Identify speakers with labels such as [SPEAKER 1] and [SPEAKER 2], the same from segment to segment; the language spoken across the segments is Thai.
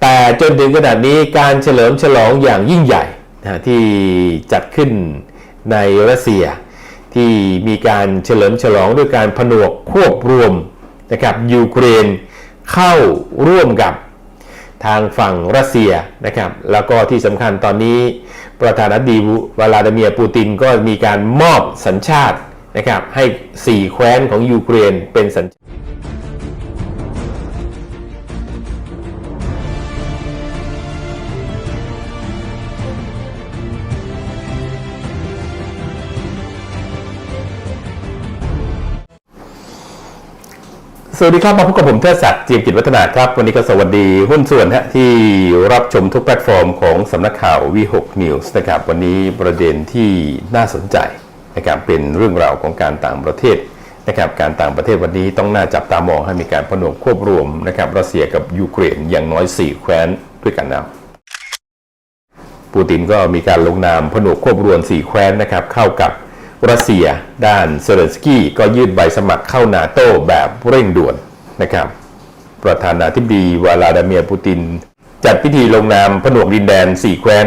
[SPEAKER 1] แต่จนถึงขนาดนี้การเฉลิมฉลองอย่างยิ่งใหญ่นะที่จัดขึ้นในรัสเซีย ที่มีการเฉลิมฉลองด้วยการผนวกควบรวมนะครับยูเครนเข้าร่วมกับทางฝั่งรัสเซียนะครับแล้วก็ที่สำคัญตอนนี้ประธานาธิบดีวลาดิเมียร์ปูตินก็มีการมอบสัญชาตินะครับให้ 4 แคว้นของยูเครนเป็นสัญชาติ สวัสดีครับมาพบกับผมเทิดศักดิ์จีมกิจวัฒนาครับ วันนี้ก็สวัสดีหุ้นส่วนฮะที่รับชมทุกแพลตฟอร์มของสำนักข่าว V6 News นะครับวันนี้ประเด็นที่น่าสนใจนะครับเป็นเรื่องราวของการต่างประเทศนะครับการต่างประเทศวันนี้ต้องน่าจับตามองให้มีการผนวกควบรวมนะครับรัสเซียกับยูเครนอย่างน้อย 4 แคว้นด้วยกันนะปูตินก็มีการลงนามผนวกควบรวม 4 แคว้นนะครับเข้ากับ รัสเซีย ด้านเซเลนสกี้ก็ยื่นใบสมัครเข้านาโต้แบบเร่งด่วนนะครับ ประธานาธิบดีวลาดิเมียร์ปูติน จัดพิธีลงนามผนวกดินแดน 4 แคว้น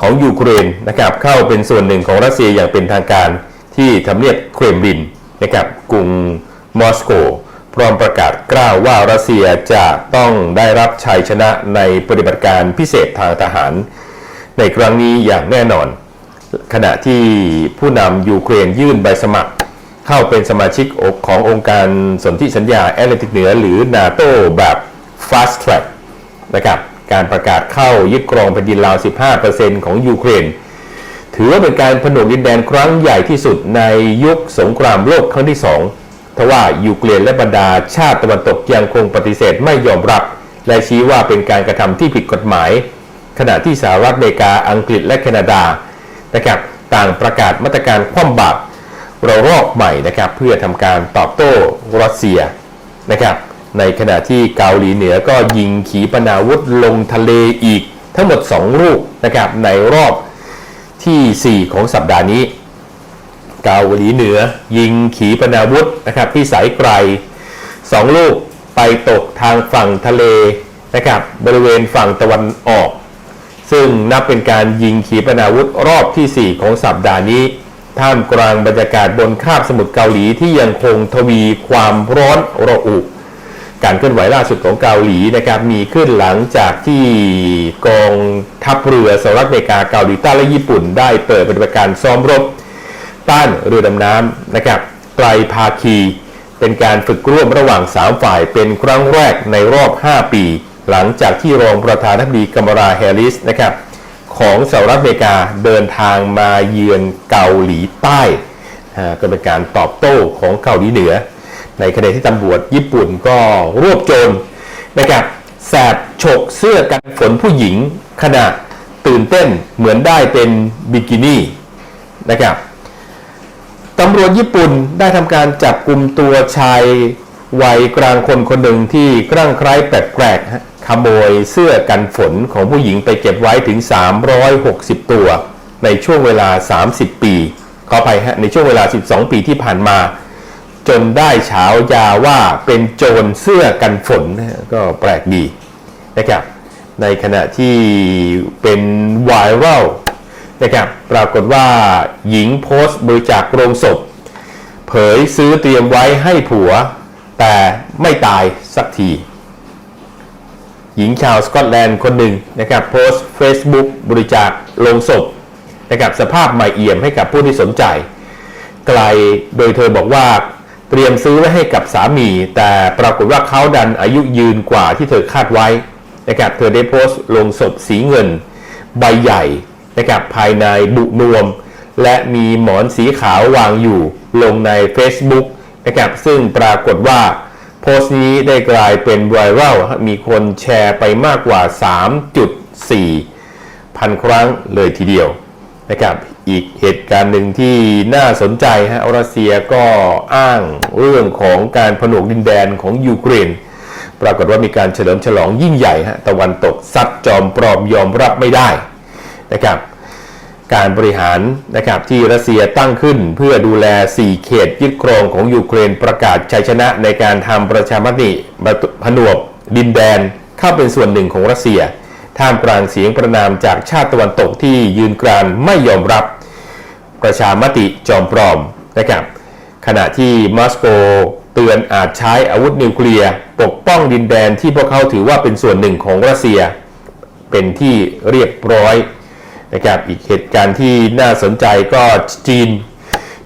[SPEAKER 1] ของยูเครนนะครับเข้าเป็นส่วนหนึ่งของรัสเซียอย่างเป็นทางการที่ทำเนียบเครมลินนะครับกรุงมอสโก พร้อมประกาศกล้าวว่ารัสเซียจะต้องได้รับชัยชนะในปฏิบัติการพิเศษทางทหาร ในครั้งนี้อย่างแน่นอน ขณะที่ผู้นำยูเครนยื่นใบสมัคร เข้าเป็นสมาชิกขององค์การสนธิสัญญาแอตแลนติกเหนือ หรือนาโตแบบ Fast Track นะครับการประกาศเข้ายึดครองแผ่นดินลาว 15%ของยูเครน ถือว่าเป็นการผนวกดินแดนครั้งใหญ่ที่สุดในยุคสงครามโลกครั้งที่สองทว่ายูเครนและบรรดาชาติตะวันตกยังคงปฏิเสธไม่ยอมรับ และชี้ว่าเป็นการกระทำที่ผิดกฎหมาย ขณะที่สหรัฐอเมริกา อังกฤษและแคนาดา นะครับต่างประกาศมาตรการคว่ำบาตรระลอกใหม่นะครับเพื่อทำการตอบโต้รัสเซียนะครับในขณะที่เกาหลีเหนือก็ยิงขีปนาวุธลงทะเลอีกทั้งหมด 2 ลูกนะครับในรอบที่ 4 ของสัปดาห์นี้ เกาหลีเหนือยิงขีปนาวุธนะครับที่สายไกล 2 ลูกไปตกทางฝั่งทะเลนะครับบริเวณฝั่งตะวันออก ซึ่งนับเป็นการยิงขีปนาวุธรอบที่ 4 ของสัปดาห์นี้ ท่ามกลางบรรยากาศบนคาบสมุทรเกาหลีที่ยังคงทวีความร้อนระอุการเคลื่อนไหวล่าสุดของเกาหลีนะครับมีขึ้นหลังจากที่กองทัพเรือสหรัฐอเมริกาเกาหลีใต้และญี่ปุ่น ได้เปิดปฏิบัติการซ้อมรบ ต้านเรือดำน้ำนะครับไตรภาคี เป็นการฝึกร่วมระหว่าง 3 ฝ่ายเป็นครั้งแรกในรอบ 5 ปี หลังจากที่รองประธานาธิบดีกัมราแฮริสนะครับของสหรัฐอเมริกาเดินทางมาเยือนเกาหลีใต้ก็เป็นการตอบโต้ของเกาหลีเหนือ ในขณะที่ตำรวจญี่ปุ่นก็รวบโจรนะครับแสบฉกเสื้อกันฝนผู้หญิงขณะตื่นเต้นเหมือนได้เป็นบิกินี่นะครับตำรวจญี่ปุ่นได้ทำการจับกลุ่มตัวชายวัยกลางคนคนหนึ่งที่คลั่งไคล้แปลกๆฮะ ขโมยเสื้อกันฝนของผู้หญิงไปเก็บไว้ถึง 360 ตัว ในช่วงเวลา 30 ปีขออภัยฮะในช่วงเวลา 12 ปีที่ผ่านมา จนได้ฉายาว่าเป็นโจรเสื้อกันฝนนะฮะก็แปลกดีนะครับในขณะที่เป็นไวรัลนะครับปรากฏว่าหญิงโพสต์บริจาคโรงศพ เผยซื้อเตรียมไว้ให้ผัว แต่ไม่ตายสักที หญิงชาวสกอตแลนด์คนหนึ่งนะครับโพสต์ Facebook บริจาคโรงศพนะครับสภาพใหม่เอี่ยมให้กับผู้ที่สนใจ ไกลโดยเธอบอกว่าเตรียมซื้อไว้ให้กับสามี แต่ปรากฏว่าเขาดันอายุยืนกว่าที่เธอคาดไว้นะครับเธอได้โพสต์ลงศพสีเงิน ใบใหญ่นะครับภายในบุนวม และมีหมอนสีขาววางอยู่ลงใน Facebook นะครับซึ่งปรากฏว่า โพสต์นี้ได้กลายเป็นไวรัลมีคนแชร์ไปมากกว่า 3.4 พันครั้งเลยทีเดียวนะครับอีกเหตุการณ์หนึ่งที่น่าสนใจฮะรัสเซียก็อ้างเรื่องของการผนวกดินแดนของยูเครน ปรากฏว่ามีการเฉลิมฉลองยิ่งใหญ่ฮะตะวันตกซัดจอมปลอมยอมรับไม่ได้นะครับ การบริหารนะครับที่รัสเซียตั้งขึ้นเพื่อดูแล 4 เขตยึดครองของยูเครนประกาศชัยชนะในการทำประชามติผนวกดินแดนเข้าเป็นส่วนหนึ่งของรัสเซีย ท่ามกลางเสียงประนามจากชาติตะวันตกที่ยืนกรานไม่ยอมรับประชามติจอมปลอมนะครับขณะที่มอสโกเตือนอาจใช้อาวุธนิวเคลียร์ปกป้องดินแดนที่พวกเขาถือว่าเป็นส่วนหนึ่งของรัสเซีย เป็นที่เรียบร้อย นะครับอีกเหตุการณ์ที่น่าสนใจก็จีน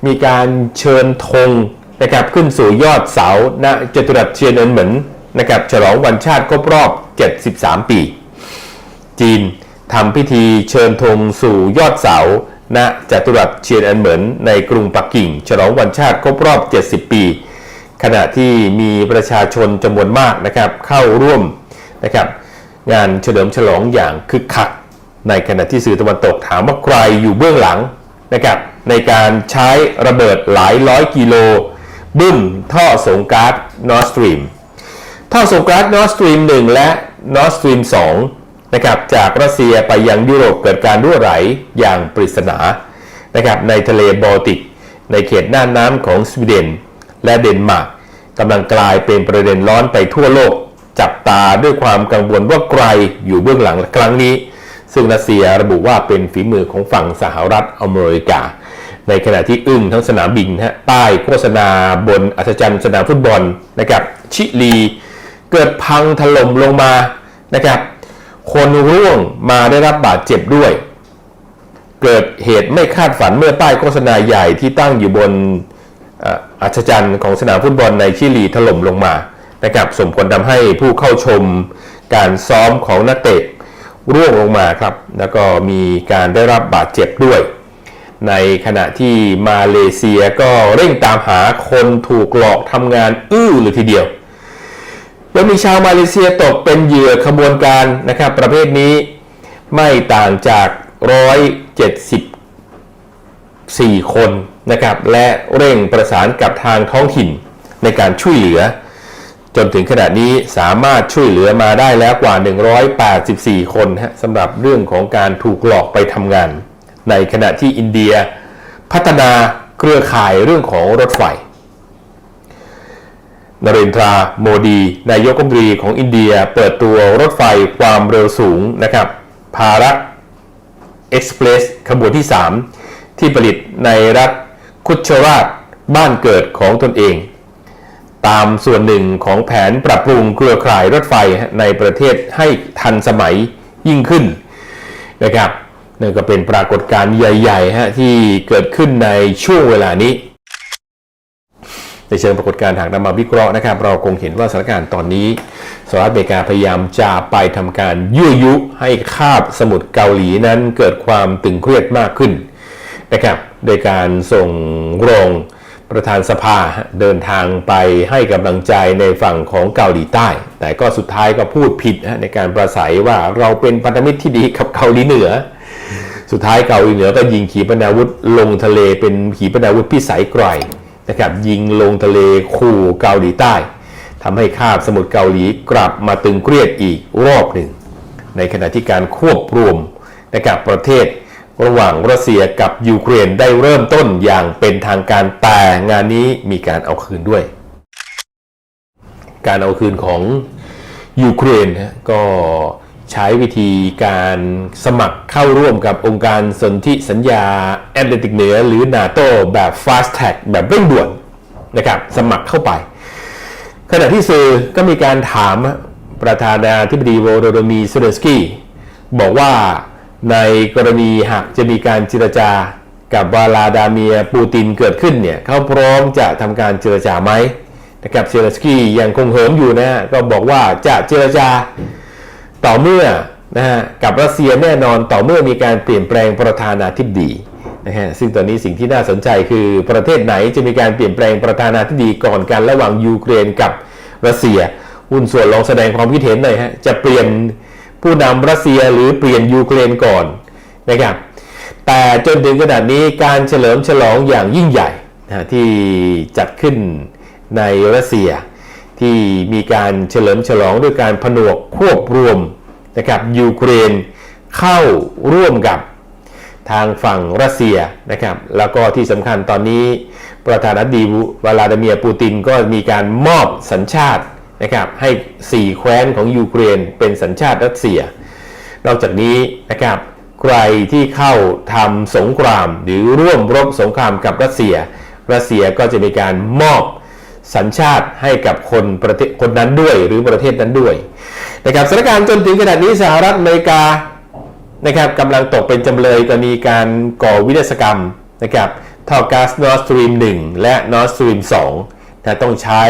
[SPEAKER 1] มีการเชิญธงนะครับขึ้นสู่ยอดเสาณจตุรัสเชียนเอินเหมินนะครับฉลองวันชาติครบรอบ 73 ปี จีนทำพิธีเชิญธงสู่ยอดเสาณจตุรัสเชียนอันเหมินในกรุงปักกิ่ง ฉลองวันชาติครบรอบ 70 ปี ขณะที่มีประชาชนจำนวนมากนะครับเข้าร่วมนะครับงานเฉลิมฉลองอย่างคึกคัก ในขณะที่สื่อตะวันตกถามว่าใครอยู่เบื้องหลังนะครับในการใช้ระเบิดหลายร้อยกิโล บึ้มท่อส่งก๊าซนอร์สตรีมท่อส่งก๊าซนอร์สตรีม1และ Nord Stream 2นะครับจากรัสเซียไปยังยุโรปเกิดการรั่วไหลอย่างปริศนานะครับในทะเลบอลติก ในเขตน่านน้ำของสวีเดน และเดนมาร์กกำลังกลายเป็นประเด็นร้อนไปทั่วโลก จับตาด้วยความกังวลว่าใครอยู่เบื้องหลังครั้งนี้ ซึ่งรัสเซียระบุว่าเป็นฝีมือของฝั่งสหรัฐอเมริกา ในขณะที่อึ้งทั้งสนามบินฮะป้ายโฆษณาบนอัศจรรย์สนามฟุตบอลนะครับชิลีเกิดพังถล่มลงมานะครับคนร่วงมาได้รับบาดเจ็บด้วย เกิดเหตุไม่คาดฝันเมื่อป้ายโฆษณาใหญ่ที่ตั้งอยู่บนอัศจรรย์ของสนามฟุตบอลในชิลีถล่มลงมานะครับส่งผลทำให้ผู้เข้าชมการซ้อมของนักเตะ ร่วงลงมาครับ แล้วก็มีการได้รับบาดเจ็บด้วย ในขณะที่มาเลเซียก็เร่งตามหาคนถูกหลอกทำงานอื้อเลยทีเดียวแล้วมีชาวมาเลเซียตกเป็นเหยื่อขบวนการนะครับ ประเภทนี้ไม่ต่างจาก 174 คนนะครับ และเร่งประสานกับทางท้องถิ่นในการช่วยเหลือ จนถึงขณะนี้สามารถช่วยเหลือมาได้แล้วกว่า 184 คนฮะสำหรับเรื่องของการถูกหลอกไปทำงาน ในขณะที่อินเดีย พัฒนาเครือข่ายเรื่องของรถไฟนเรนทราโมดี นายกรัฐมนตรีของอินเดียเปิดตัวรถไฟความเร็วสูงนะครับภารัตเอ็กซ์เพรสขบวนที่ 3 ที่ผลิตในรัฐคุชราชบ้านเกิดของตนเอง ตามส่วนหนึ่งของแผนปรับปรุงเครือข่ายรถไฟในประเทศให้ทันสมัยยิ่งขึ้นนะครับนั่นก็เป็นปรากฏการณ์ใหญ่ๆฮะที่เกิดขึ้นในช่วงเวลานี้ ในเชิงปรากฏการณ์หากนำมาวิเคราะห์นะครับ เราคงเห็นว่าสถานการณ์ตอนนี้สหรัฐอเมริกาพยายามจะไปทำการยั่วยุให้คาบสมุทรเกาหลีนั้นเกิดความตึงเครียดมากขึ้นนะครับโดยการส่งรง ประธานสภาเดินทางไปให้กำลังใจในฝั่งของเกาหลีใต้ แต่ก็สุดท้ายก็พูดผิดในการประสัยว่าเราเป็นพันธมิตรที่ดีกับเกาหลีเหนือ สุดท้ายเกาหลีเหนือก็ยิงขีปนาวุธลงทะเลเป็นขีปนาวุธพิสัยไกลนะครับยิงลงทะเลขู่เกาหลีใต้ทำให้คาบสมุทรเกาหลีกลับมาตึงเครียดอีกรอบหนึ่ง ในขณะที่การควบรวมนะครับประเทศ ระหว่างรัสเซียกับยูเครนได้เริ่มต้นอย่างเป็นทางการแต่งานนี้มีการเอาคืนด้วย การเอาคืนของยูเครนก็ใช้วิธีการสมัครเข้าร่วมกับองค์การสนธิสัญญาแอตแลนติกเหนือหรือนาโตแบบ fast track แบบเร่งด่วนนะครับสมัครเข้าไป ขณะที่สื่อก็มีการถามประธานาธิบดีโวโรโดมีเซเลสกี้บอกว่า ในกรณีหากจะมีการเจรจากับวลาดาเมียปูตินเกิดขึ้นเนี่ยเขาพร้อมจะทำการเจรจาไหมนะครับเซเลสกี้ยังคงเหิมอยู่นะฮะก็บอกว่าจะเจรจาต่อเมื่อนะฮะกับรัสเซียแน่นอนต่อเมื่อมีการเปลี่ยนแปลงประธานาธิบดีนะฮะซึ่งตอนนี้สิ่งที่น่าสนใจคือประเทศไหนจะมีการเปลี่ยนแปลงประธานาธิบดีก่อนกันระหว่างยูเครนกับรัสเซียหุ้นส่วนลองแสดงความคิดเห็นหน่อยฮะจะเปลี่ยน ผู้นำรัสเซียหรือเปลี่ยนยูเครนก่อนนะครับแต่จนถึงขนาดนี้การเฉลิมฉลองอย่างยิ่งใหญ่นะที่จัดขึ้นในรัสเซีย ที่มีการเฉลิมฉลองด้วยการผนวกควบรวมนะครับยูเครนเข้าร่วมกับทางฝั่งรัสเซียนะครับแล้วก็ที่สำคัญตอนนี้ประธานาธิบดีวลาดิเมียร์ปูตินก็มีการมอบสัญชาติ นะครับให้ 4 แคว้นของยูเครนเป็นสัญชาติรัสเซีย นอกจากนี้นะครับใครที่เข้าทำสงครามหรือร่วมรบสงครามกับรัสเซีย รัสเซียก็จะมีการมอบสัญชาติให้กับคนประเทศคนนั้นด้วยหรือประเทศนั้นด้วยนะครับสถานการณ์จนถึงขณะนี้สหรัฐอเมริกานะครับกำลังตกเป็นจำเลยกรณีการก่อวินาศกรรมนะครับท่อก๊าซ Nord Stream 1และ Nord Stream 2นะต้องใช้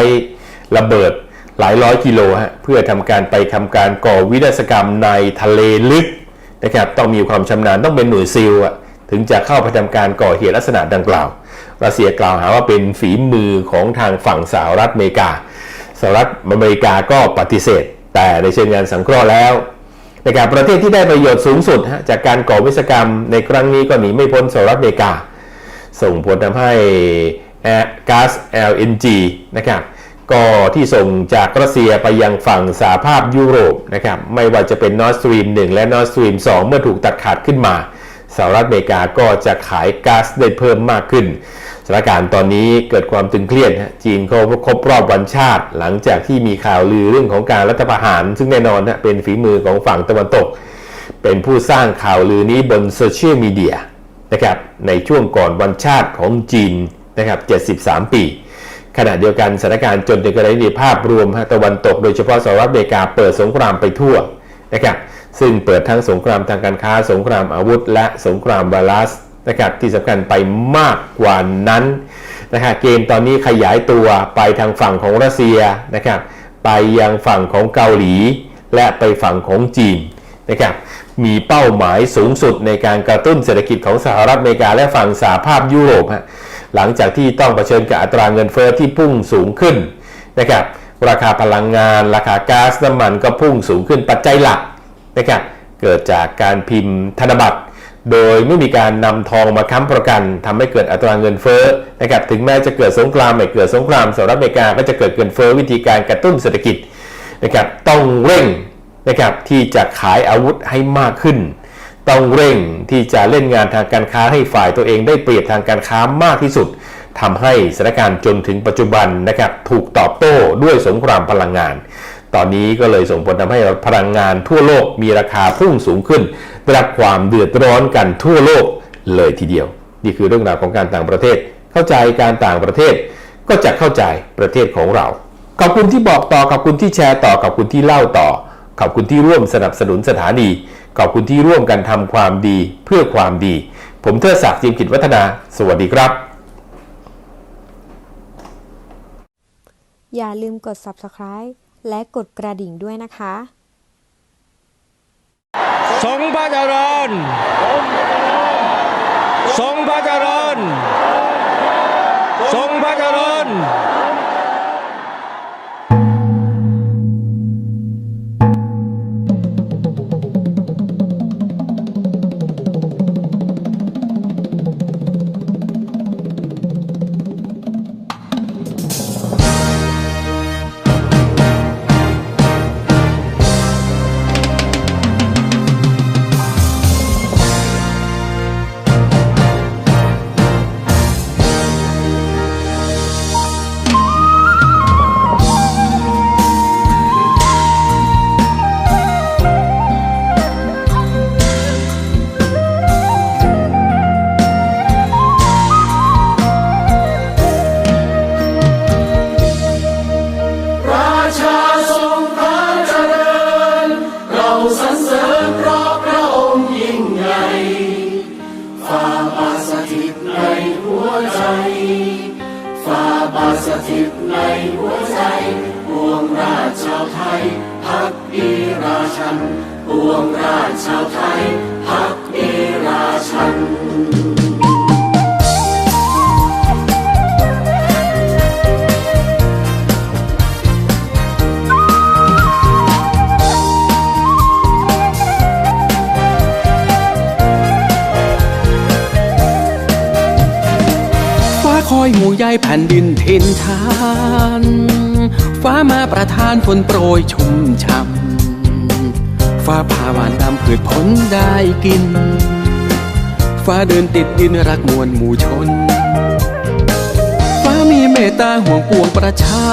[SPEAKER 1] ระเบิด หลายร้อยกิโลฮะเพื่อทำการไปทำการก่อวินาศกรรมในทะเลลึกนะครับต้องมีความชำนาญต้องเป็นหน่วยซิลอะถึงจะเข้าไปทำการก่อเหตุลักษณะดังกล่าวรัสเซียกล่าวหาว่าเป็นฝีมือของทางฝั่งสหรัฐอเมริกาสหรัฐอเมริกาก็ปฏิเสธ แต่ในเชิงงานสังเคราะห์แล้วนะครับประเทศที่ได้ประโยชน์สูงสุดจากการก่อวิศกรรมในครั้งนี้ก็หนีไม่พ้นสหรัฐอเมริกา ส่งผลทำให้แก๊าซ LNG นะครับ ก็ที่ส่งจากรัสเซียไปยังฝั่งสหภาพยุโรปนะครับไม่ว่าจะเป็น Nord Stream 1และ Nord Stream 2เมื่อถูกตัดขาดขึ้นมาสหรัฐอเมริกาก็จะขายก๊าซได้เพิ่มมากขึ้นสถานการณ์ตอนนี้เกิดความตึงเครียดจีนเขาครบรอบวันชาติ หลังจากที่มีข่าวลือเรื่องของการรัฐประหาร ซึ่งแน่นอนฮะเป็นฝีมือของฝั่งตะวันตก เป็นผู้สร้างข่าวลือนี้บนโซเชียลมีเดียนะครับในช่วงก่อนวันชาติของจีนนะครับ73 ปี ขณะเดียวกันสถานการณ์จนในกรณีภาพรวมตะวันตกโดยเฉพาะสหรัฐอเมริกาเปิดสงครามไปทั่วนะครับซึ่งเปิดทั้งสงครามทางการค้า สงครามอาวุธ และสงครามไวรัสนะครับที่สำคัญไปมากกว่านั้นนะครับเกมตอนนี้ขยายตัวไปทางฝั่งของรัสเซียนะครับไปยังฝั่งของเกาหลี และไปฝั่งของจีนนะครับมีเป้าหมายสูงสุดในการกระตุ้นเศรษฐกิจของสหรัฐอเมริกาและฝั่งสหภาพยุโรปฮะ หลังจากที่ต้องเผชิญกับอัตราเงินเฟอ้อที่พุ่งสูงขึ้นนะครับราคาพลังงาน ราคาก๊าซน้ำมันก็พุ่งสูงขึ้นปัจจัยหลักนะครับเกิดจากการพิมพ์ธนบัตร โดยไม่มีการนำทองมาค้ำประกันทำให้เกิดอัตราเงินเฟ้อนะครับถึงแม้จะเกิดสงครามไม่เกิดสงครามสหรัฐอเมริกาก็จะเกิดเงินเฟ้อวิธีการกระตุ้นเศรษฐกิจนะครับต้องเร่งนะครับที่จะขายอาวุธให้มากขึ้น ต้องเร่งที่จะเล่นงานทางการค้าให้ฝ่ายตัวเองได้เปรียบทางการค้ามากที่สุดทำให้สถานการณ์จนถึงปัจจุบันนะครับถูกตอบโต้ด้วยสงครามพลังงาน ตอนนี้ก็เลยส่งผลทำให้พลังงานทั่วโลกมีราคาพุ่งสูงขึ้นได้รับความเดือดร้อนกันทั่วโลกเลยทีเดียว นี่คือเรื่องราวของการต่างประเทศ เข้าใจการต่างประเทศ ก็จะเข้าใจประเทศของเราขอบคุณที่บอกต่อขอบคุณที่แชร์ต่อขอบคุณที่เล่าต่อ ขอบคุณที่ร่วมสนับสนุนสถานี ขอบคุณที่ร่วมกันทำความดีเพื่อความดี ผมเทิดศักดิ์จิมกิจวัฒนา สวัสดีครับ
[SPEAKER 2] อย่าลืมกด subscribe และกดกระดิ่งด้วยนะคะ
[SPEAKER 3] ทรงพระเจริญทรงพระเจริญทรงพระเจริญ
[SPEAKER 4] ชันปวงราชชาวไทยพักดีราชัน
[SPEAKER 5] ฟ้าคอยหมู่ใยแผ่นดินทินทาน ฟ้ามาประทานฝนโปรยชุ่มช่ำ ฟ้าผ่าหวานดำพืชผลได้กิน ฟ้าเดินติดดินรักมวลหมู่ชน ฟ้ามีเมตตาห่วงปวงประชา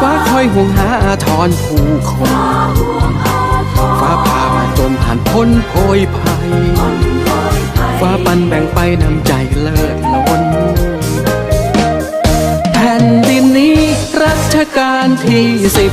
[SPEAKER 5] ฟ้าคอยห่วงหาอาทรผู้คน ฟ้าพามาจนผ่านพ้นโพยภัย ฟ้าปันแบ่งไปนำใจเลิศล้นแผ่นดินนี้รัชกาลที่สิบ